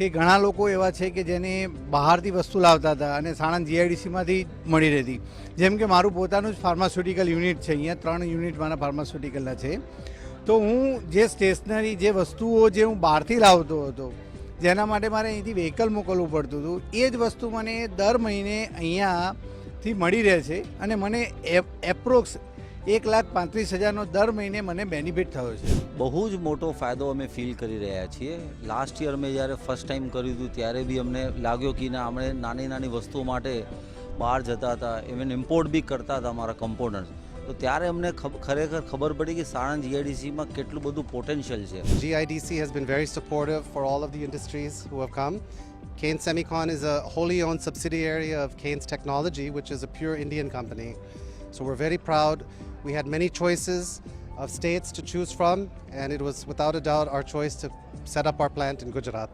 કે ઘણા લોકો એવા છે કે જેને બહારથી વસ્તુ લાવતા હતા અને સાણંદ જીઆઈડીસીમાંથી મળી રહેતી. જેમ કે મારું પોતાનું જ ફાર્માસ્યુટિકલ યુનિટ છે, અહીંયા ત્રણ યુનિટ મારા ફાર્માસ્યુટિકલના છે. તો હું જે સ્ટેશનરી જે વસ્તુઓ જે હું બહારથી લાવતો હતો, જેના માટે મારે અહીંથી વ્હીકલ મોકલવું પડતું હતું, એ જ વસ્તુ મને દર મહિને અહીંયાથી મળી રહે છે અને મને એપ્રોક્સ એક લાખ પાંત્રીસ હજારનો દર મહિને મને બેનિફિટ થયો છે. બહુ જ મોટો ફાયદો અમે ફીલ કરી રહ્યા છીએ. લાસ્ટ યર મેં જ્યારે ફર્સ્ટ ટાઈમ કર્યું હતું ત્યારે બી અમને લાગ્યો કે ના અમે નાની નાની વસ્તુઓ માટે બહાર જતા હતા. ઇવન ઇમ્પોર્ટ બી કરતા હતા અમારા કમ્પોનન્ટ તો ત્યારે અમને ખરેખર ખબર પડી કે સાણંદ જીઆઈડીસીમાં કેટલું બધું પોટેન્શિયલ છે. GIDC has been very supportive for all of the industries who have come Kane Semicon is a wholly owned subsidiary of Kane's Technology, which is a pure Indian company. So we're very proud. We had many choices of states to choose from, and it was without a doubt our choice to set up our plant in Gujarat.